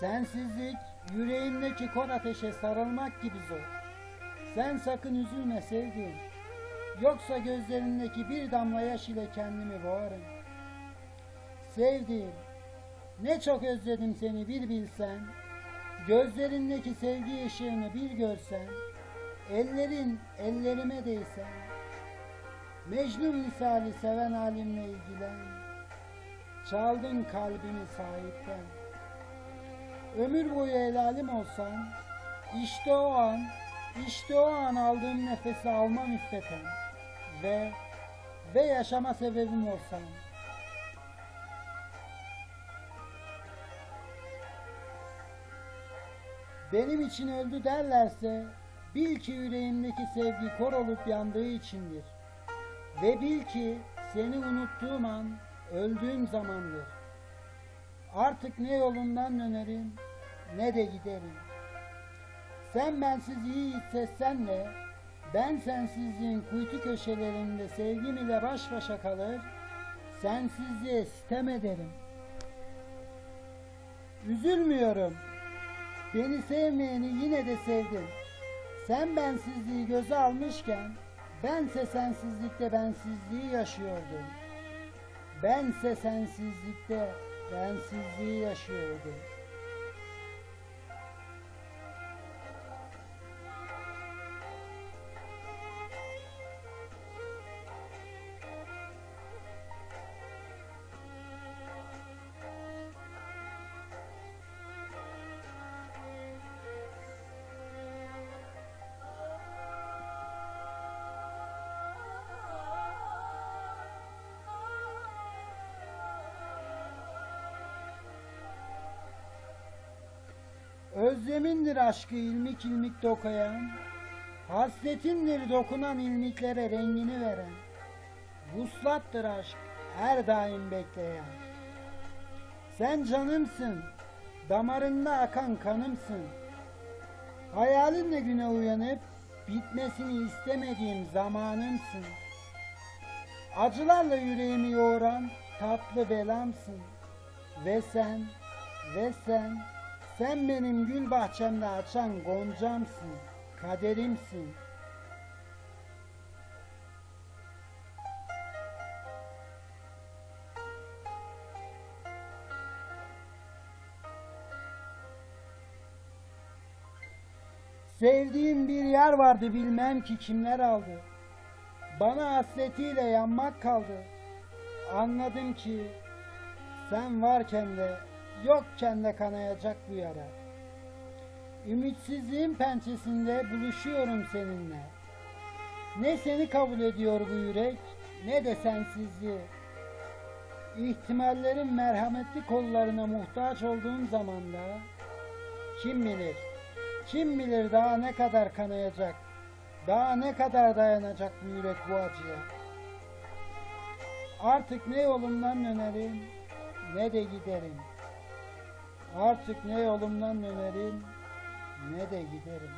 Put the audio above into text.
Sensizlik yüreğimdeki kor ateşe sarılmak gibi zor. Sen sakın üzülme sevdiğim. Yoksa gözlerindeki bir damla yaş ile kendimi boğarım. Sevdiğim, ne çok özledim seni bir bilsen. Gözlerindeki sevgi ışığını bir görsen. Ellerin ellerime değsen. Mecnun misali seven halimle ilgilen. Çaldın kalbimi sahipten. Ömür boyu helalim olsan, işte o an, işte o an aldığım nefesi almam iffeten ve ve yaşama sebebim olsan. Benim için öldü derlerse bil ki yüreğimdeki sevgi kor olup yandığı içindir. Ve bil ki seni unuttuğum an öldüğüm zamandır. Artık ne yolundan dönerim ne de giderim. Sen bensiz iyi hissetsen de ben sensizliğin kuytu köşelerinde sevgim ile baş başa kalır, sensizliğe sitem ederim. Üzülmüyorum. Beni sevmeyeni yine de sevdim. Sen bensizliği göze almışken bense sensizlikte bensizliği yaşıyordum. Bense sensizlikte bensizliği yaşıyordum. Özlemindir aşkı ilmik ilmik dokuyan, hasretindir dokunan ilmiklere rengini veren, vuslattır aşk her daim bekleyen. Sen canımsın, damarında akan kanımsın. Hayalinle güne uyanıp bitmesini istemediğim zamanımsın. Acılarla yüreğimi yoğuran tatlı belamsın. Ve sen, ve sen, sen benim gül bahçemde açan goncamsın, kaderimsin. Sevdiğim bir yer vardı bilmem ki kimler aldı. Bana hasretiyle yanmak kaldı. Anladım ki sen varken de yokken de kanayacak bu yara. Ümitsizliğin pençesinde buluşuyorum seninle. Ne seni kabul ediyor bu yürek ne de sensizliği. İhtimallerin merhametli kollarına muhtaç olduğum zamanda kim bilir, kim bilir daha ne kadar kanayacak, daha ne kadar dayanacak bu yürek bu acıya. Artık ne yolumdan dönerim ne de giderim. Artık ne yolumdan dönerim ne de giderim.